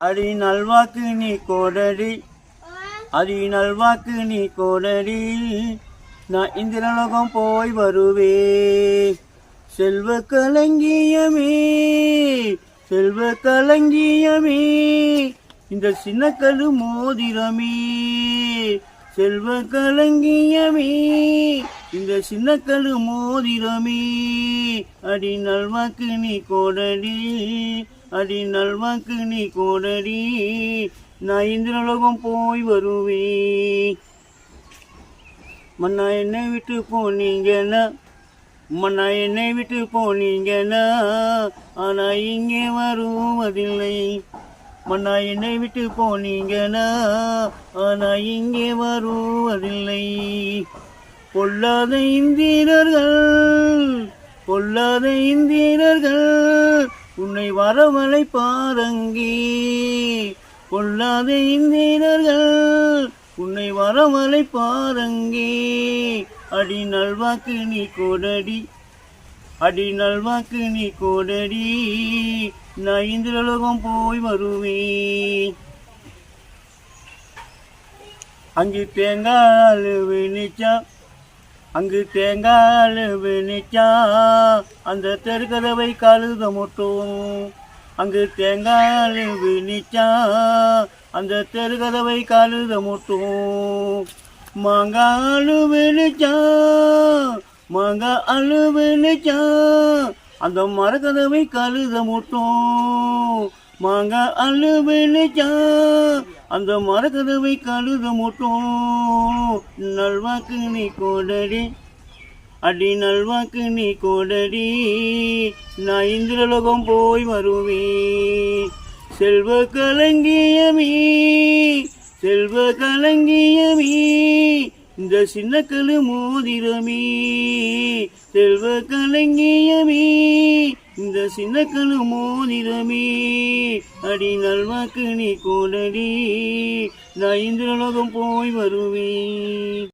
அடி நல்வாக்கு நீ கோடடி அடி நல்வாக்கு நீ கோடடி நான் இந்திரலோகம் போய் வருவே செல்வ கலங்கியமே செல்வ கலங்கியமே இந்த சின்ன கழு மோதிரமே செல்வ கலங்கியமே இந்த சின்ன கழு மோதிரமே. அடி நல்வாக்கு நீ கோடடி அடி நல்வாக்கு நீ கோடடி நான் இந்திரலோகம் போய் வருவேன் மன்னா என்னை விட்டு போனீங்கன்னா மன்னா என்னை விட்டு போனீங்கன்னா ஆனா இங்கே வருவதில்லை. மன்னா என்னை விட்டு போனீங்கன்னா ஆனா இங்கே வருவதில்லை. பொல்லாத இந்திரர்கள் பொல்லாத இந்திரர்கள் உன்னை வரவழை பாரங்கி பொல்லாத இந்திரர்கள் உன்னை வரவழை பாரங்கே அடி நல்வாக்கு நீ கோடடி அடி நல்வாக்கு நீ கோடடி நான் இந்திரலோகம் போய் வருவேன். அங்கு தேங்காய் வினிச்சா அங்கு தேங்கால் வினிச்சா அந்த தெருக்கதவை கழுத முட்டும். அங்கு தேங்கால் வினிச்சா அந்த தெருக்கதவை கழுத முட்டும். மாங்காலு வினிச்சா மாங்கா அழு வினிச்சா அந்த மரக்கதவை கழுத முட்டும். மாங்கா அழு வினிச்சா அந்த மரக்கதவை கழுத முட்டும். நல்வாக்கு நீ கோடடி அடி நல்வாக்கு நீ கோடடி நான் இந்திரலோகம் போய் வருவே. செல்வ கலங்கியமே செல்வ கலங்கியமே இந்த சின்ன கழு மோதிரமே செல்வ கலங்கியமே இந்த சின்ன கழு மோதிரமே அடி நல்வாக்கு நீ கோடடி நான் இந்திரலோகம் போய் வருவேன்